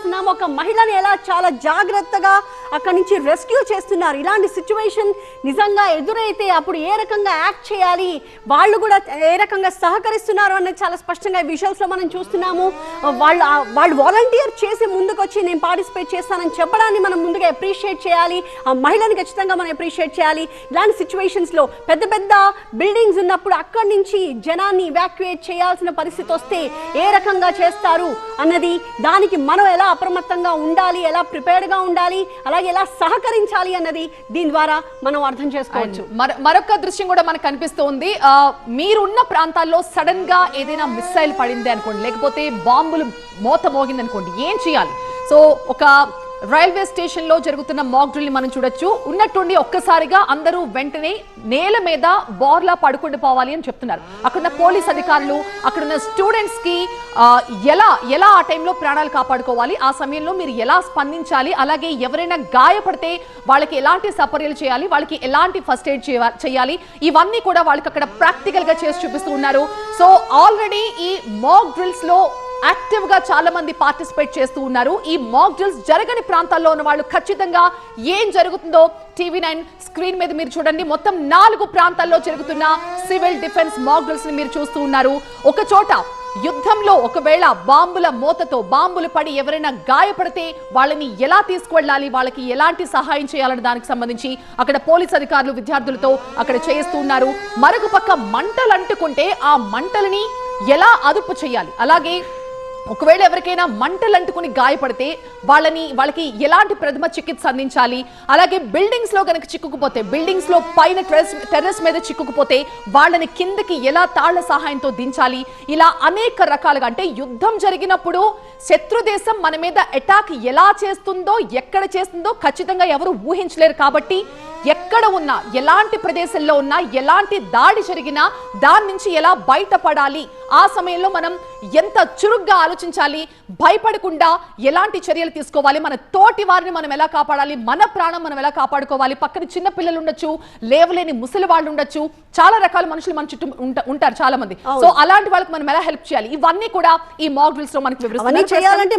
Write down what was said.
చూస్తున్నాం ఒక మహిళని ఎలా చాలా జాగ్రత్తగా అక్కడి నుంచి రెస్క్యూ చేస్తున్నారు. ఇలాంటి సిచ్యువేషన్ నిజంగా ఎదురైతే అప్పుడు ఏ రకంగా యాక్ట్ చేయాలి? వాళ్ళు కూడా ఏ రకంగా సహకరిస్తున్నారు అనేది చాలా స్పష్టంగా విజువల్స్లో మనం చూస్తున్నాము. వాళ్ళు వాళ్ళు వాలంటీర్ చేసి ముందుకు వచ్చి నేను పార్టిసిపేట్ చేస్తానని చెప్పడాన్ని మనం ముందుగా అప్రిషియేట్ చేయాలి. ఆ మహిళని ఖచ్చితంగా మనం అప్రిషియేట్ చేయాలి. ఇలాంటి సిచ్యువేషన్స్లో పెద్ద పెద్ద బిల్డింగ్స్ ఉన్నప్పుడు అక్కడి నుంచి జనాన్ని ఇవాక్యుయేట్ చేయాల్సిన పరిస్థితి వస్తే ఏ రకంగా చేస్తారు అన్నది దానికి మనం ఎలా అప్రమత్తంగా ఉండాలి ఎలా ప్రిపేర్డ్గా ఉండాలి అలా ఎలా సహకరించాలి అన్నది దీని ద్వారా మనం అర్థం చేసుకోవచ్చు. మర- మరొక దృశ్యం కూడా మనకు కనిపిస్తోంది. ఆ, మీరున్న ప్రాంతాల్లో సడన్గా ఏదైనా మిస్సైల్ పడింది అనుకోండి లేకపోతే బాంబులు మోత మోగింది అనుకోండి ఏం చేయాలి? సో ఒక రైల్వే స్టేషన్లో జరుగుతున్న మాక్ డ్రిల్ మనం చూడొచ్చు. ఉన్నట్టుండి ఒక్కసారిగా అందరూ వెంటనే నేల మీద బోర్లా పడుకుండి పోవాలి అని చెప్తున్నారు. అక్కడున్న పోలీస్ అధికారులు అక్కడున్న స్టూడెంట్స్కి ఎలా ఎలా ఆ టైంలో ప్రాణాలు కాపాడుకోవాలి? ఆ సమయంలో మీరు ఎలా స్పందించాలి? అలాగే ఎవరైనా గాయపడితే వాళ్ళకి ఎలాంటి సపర్యలు చేయాలి? వాళ్ళకి ఎలాంటి ఫస్ట్ ఎయిడ్ చేయాలి? ఇవన్నీ కూడా వాళ్ళకి అక్కడ ప్రాక్టికల్గా చేసి చూపిస్తూ ఉన్నారు. సో ఆల్రెడీ ఈ మాక్ డ్రిల్స్లో యాక్టివ్గా చాలా మంది పార్టిసిపేట్ చేస్తూ ఉన్నారు. ఈ మాక్ డ్రిల్స్ జరగని ప్రాంతాల్లో ఉన్న వాళ్ళు ఖచ్చితంగా ఏం జరుగుతుందో టీవీ నైన్ స్క్రీన్ మీద మీరు చూడండి. మొత్తం నాలుగు ప్రాంతాల్లో జరుగుతున్న సివిల్ డిఫెన్స్ మాక్ డ్రిల్స్ని మీరు చూస్తూ ఉన్నారు. ఒక చోట యుద్ధంలో ఒకవేళ బాంబుల మూతతో బాంబులు పడి ఎవరైనా గాయపడితే వాళ్ళని ఎలా తీసుకువెళ్ళాలి? వాళ్ళకి ఎలాంటి సహాయం చేయాలని దానికి సంబంధించి అక్కడ పోలీస్ అధికారులు విద్యార్థులతో అక్కడ చేయిస్తూ ఉన్నారు. మరొక పక్క మంటలు అంటుకుంటే ఆ మంటలని ఎలా అదుపు చేయాలి? అలాగే ఒకవేళ ఎవరికైనా మంటలు అంటుకుని గాయపడితే వాళ్ళని వాళ్ళకి ఎలాంటి ప్రథమ చికిత్స అందించాలి? అలాగే బిల్డింగ్స్లో కనుక చిక్కుకుపోతే బిల్డింగ్స్లో పైన టెర్రస్ టెర్రస్ మీద చిక్కుకుపోతే వాళ్ళని కిందకి ఎలా తాళ్ళ సహాయంతో దించాలి? ఇలా అనేక రకాలుగా అంటే యుద్ధం జరిగినప్పుడు శత్రు దేశం మన మీద అటాక్ ఎలా చేస్తుందో ఎక్కడ చేస్తుందో ఖచ్చితంగా ఎవరు ఊహించలేరు. కాబట్టి ఎక్కడ ఉన్నా ఎలాంటి ప్రదేశంలో ఉన్నా ఎలాంటి దాడి జరిగినా దాని నుంచి ఎలా బయటపడాలి? ఆ సమయంలో మనం ఎంత చురుగ్గా ఆలోచించాలి? భయపడకుండా ఎలాంటి చర్యలు తీసుకోవాలి? మన తోటి వారిని మనం ఎలా కాపాడాలి? మన ప్రాణం మనం ఎలా కాపాడుకోవాలి? పక్కన చిన్న పిల్లలు ఉండొచ్చు లేవలేని ముసలి వాళ్ళు ఉండొచ్చు. చాలా రకాల మనుషులు మన చుట్టూ ఉంట- ఉంటారు చాలా మంది సో అలాంటి వాళ్ళకి మనం ఎలా హెల్ప్ చేయాలి? ఇవన్నీ కూడా ఈ మాక్ డ్రిల్స్లో మనకి చేయాలంటే